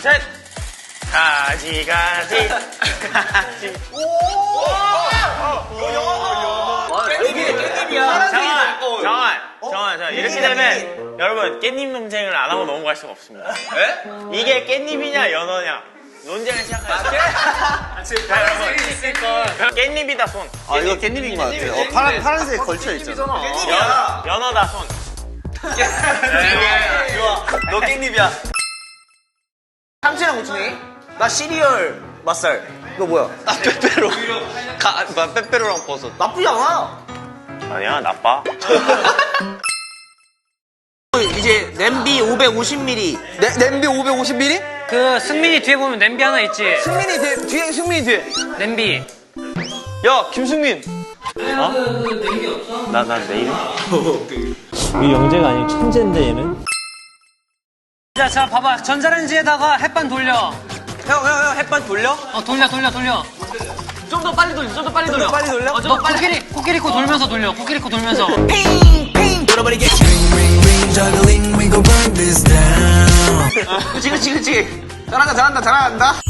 셋. 가지 가지 가지. 깻잎이야. 잠깐 잠깐 잠깐 잠깐 이렇게 되면 여러분 깻잎 논쟁을 안 하고 넘어갈 수가 없습니다. 이게 깻잎이냐 연어냐 논쟁을 시작하죠. 자 여러분 깻잎이다 손. 아 이거 깻잎인 것 같아요. 어, 파란 파란색 걸쳐 있잖아. 연, 연어다 손. 너 깻잎이야. 삼촌이랑 고추네. 나 시리얼 맛살. 너 뭐야? 아 빼빼로. 가, 뭐, 빼빼로랑 버섯. 나쁘지 않아. 아니야 나빠. 이제 냄비 550ml. 네, 냄비 550ml? 그 승민이 뒤에 보면 냄비 하나 있지. 승민이 뒤에, 뒤에 승민이 뒤에. 냄비. 야 김승민. 나 나 내일. 이 영재가 아니고 천재인데 얘는? 자, 자, 봐봐. 전자레인지에다가 햇반 돌려. 형 형 형 햇반 돌려? 어, 돌려, 돌려, 돌려. 좀 더 빨리 돌려. 좀 더 빨리 돌려. 빨리 돌려? 어, 너 코끼리, 코끼리 코 돌면서 돌려. 코끼리 코 돌면서. 그치 그치 그치. 잘한다 잘한다 잘한다.